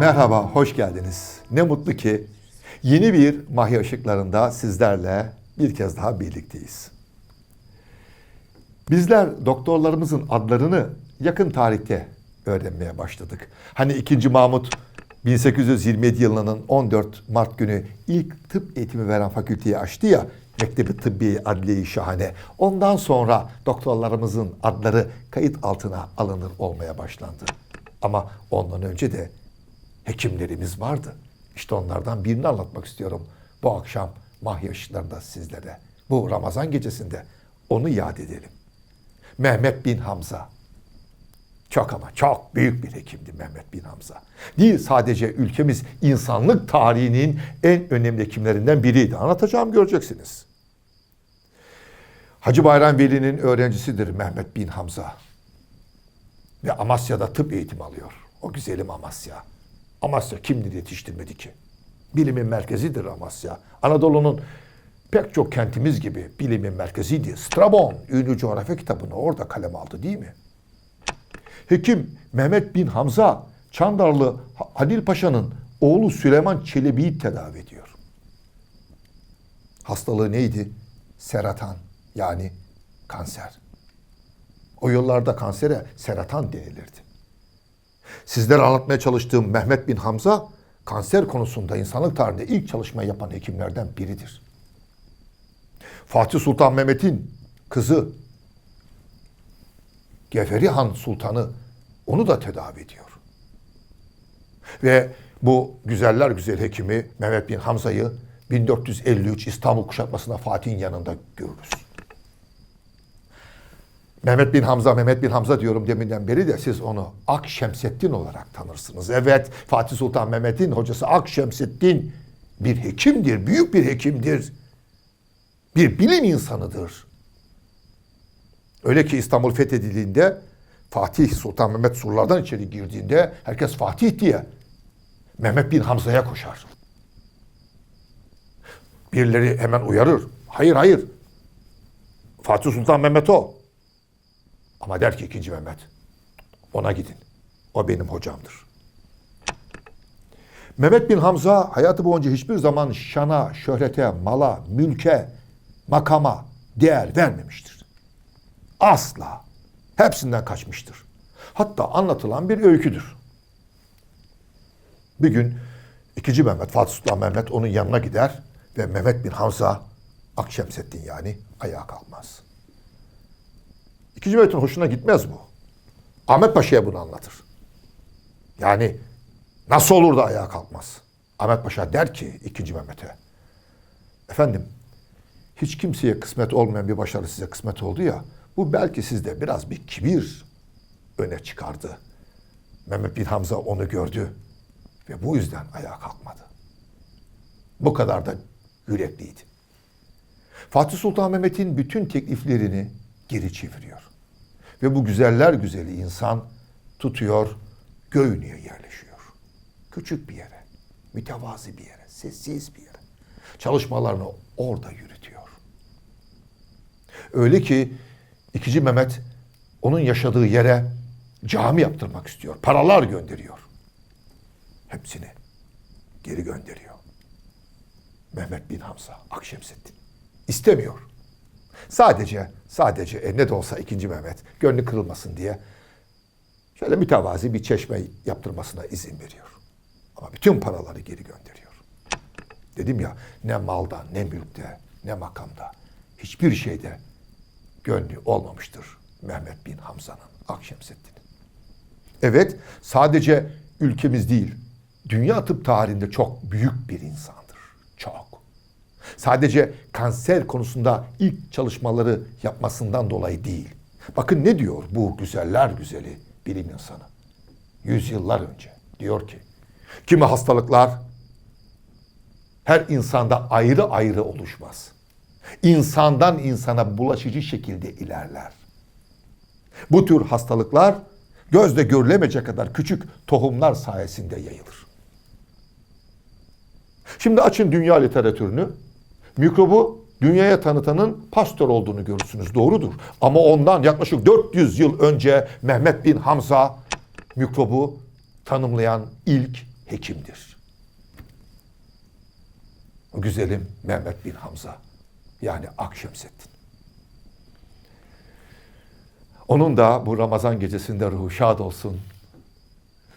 Merhaba, hoş geldiniz. Ne mutlu ki yeni bir Mahya Işıklarında sizlerle bir kez daha birlikteyiz. Bizler doktorlarımızın adlarını yakın tarihte öğrenmeye başladık. Hani 2. Mahmut 1827 yılının 14 Mart günü ilk tıp eğitimi veren fakülteyi açtı ya, Mektebi Tıbbi Adliye-i Şahane. Ondan sonra doktorlarımızın adları kayıt altına alınır olmaya başlandı. Ama ondan önce de hekimlerimiz vardı. İşte onlardan birini anlatmak istiyorum bu akşam Mahya Işıklarında sizlere. Bu Ramazan gecesinde onu yad edelim. Mehmet bin Hamza. Çok ama çok büyük bir hekimdi Mehmet bin Hamza. Değil sadece ülkemiz insanlık tarihinin en önemli hekimlerinden biriydi. Anlatacağım göreceksiniz. Hacı Bayram Veli'nin öğrencisidir Mehmet bin Hamza. Ve Amasya'da tıp eğitimi alıyor. O güzelim Amasya. Amasya kimdir yetiştirmedi ki? Bilimin merkezidir Amasya. Anadolu'nun pek çok kentimiz gibi bilimin merkeziydi. Strabon, ünlü coğrafya kitabını orada kaleme aldı değil mi? Hekim Mehmet bin Hamza, Çandarlı Halil Paşa'nın oğlu Süleyman Çelebi'yi tedavi ediyor. Hastalığı neydi? Seratan yani kanser. O yıllarda kansere seratan denilirdi. Sizlere anlatmaya çalıştığım Mehmet bin Hamza, kanser konusunda insanlık tarihinde ilk çalışma yapan hekimlerden biridir. Fatih Sultan Mehmet'in kızı Geferi Han Sultanı onu da tedavi ediyor. Ve bu güzeller güzel hekimi Mehmet bin Hamza'yı 1453 İstanbul kuşatmasında Fatih'in yanında görürüz. Mehmet bin Hamza, Mehmet bin Hamza diyorum deminden beri de siz onu Ak Şemseddin olarak tanırsınız. Evet, Fatih Sultan Mehmet'in hocası Ak Şemseddin bir hekimdir, büyük bir hekimdir. Bir bilim insanıdır. Öyle ki İstanbul fethedildiğinde Fatih Sultan Mehmet surlardan içeri girdiğinde herkes Fatih diye Mehmet bin Hamza'ya koşar. Birileri hemen uyarır. Hayır hayır. Fatih Sultan Mehmet o. Ama der ki ikinci Mehmet. Ona gidin. O benim hocamdır. Mehmet bin Hamza hayatı boyunca hiçbir zaman şana, şöhrete, mala, mülke, makama değer vermemiştir. Asla. Hepsinden kaçmıştır. Hatta anlatılan bir öyküdür. Bir gün ikinci Mehmet, Fatih Sultan Mehmet onun yanına gider ve Mehmet bin Hamza, Akşemseddin yani ayağa kalkmaz. İkinci Mehmet'in hoşuna gitmez bu. Ahmet Paşa'ya bunu anlatır. Yani nasıl olur da ayağa kalkmaz? Ahmet Paşa der ki ikinci Mehmet'e, efendim hiç kimseye kısmet olmayan bir başarı size kısmet oldu ya, bu belki sizde biraz bir kibir öne çıkardı. Mehmet bin Hamza onu gördü ve bu yüzden ayağa kalkmadı. Bu kadar da yürekliydi. Fatih Sultan Mehmet'in bütün tekliflerini geri çeviriyor. Ve bu güzeller güzeli insan tutuyor, Göynü'ye yerleşiyor. Küçük bir yere, mütevazi bir yere, sessiz bir yere. Çalışmalarını orada yürütüyor. Öyle ki ikinci Mehmet onun yaşadığı yere cami yaptırmak istiyor. Paralar gönderiyor. Hepsini geri gönderiyor. Mehmet bin Hamza Akşemseddin. istemiyor. Sadece, sadece e, ne de olsa ikinci Mehmet gönlü kırılmasın diye şöyle mütevazi bir çeşme yaptırmasına izin veriyor. Ama bütün paraları geri gönderiyor. Dedim ya ne malda, ne mülkte, ne makamda, hiçbir şeyde gönlü olmamıştır Mehmet bin Hamza'nın, Akşemseddin'in. Evet, sadece ülkemiz değil, dünya tıp tarihinde çok büyük bir insandır. Çok. Sadece kanser konusunda ilk çalışmaları yapmasından dolayı değil. Bakın ne diyor bu güzeller güzeli bilim insanı. Yüzyıllar önce diyor ki, kimi hastalıklar her insanda ayrı ayrı oluşmaz. İnsandan insana bulaşıcı şekilde ilerler. Bu tür hastalıklar gözle görülemeyecek kadar küçük tohumlar sayesinde yayılır. Şimdi açın dünya literatürünü. Mikrobu dünyaya tanıtanın pastör olduğunu görürsünüz. Doğrudur. Ama ondan yaklaşık 400 yıl önce Mehmet bin Hamza mikrobu tanımlayan ilk hekimdir. Güzelim Mehmet bin Hamza yani Akşemseddin. Onun da bu Ramazan gecesinde ruhu şad olsun.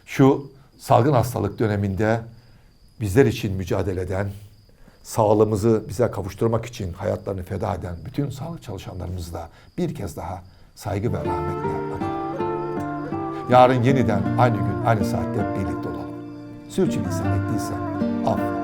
Şu salgın hastalık döneminde bizler için mücadele eden, sağlığımızı bize kavuşturmak için hayatlarını feda eden bütün sağlık çalışanlarımızı bir kez daha saygı ve rahmetle analım. Yarın yeniden aynı gün, aynı saatte birlikte olalım. Sürçülisan ettiysem affola.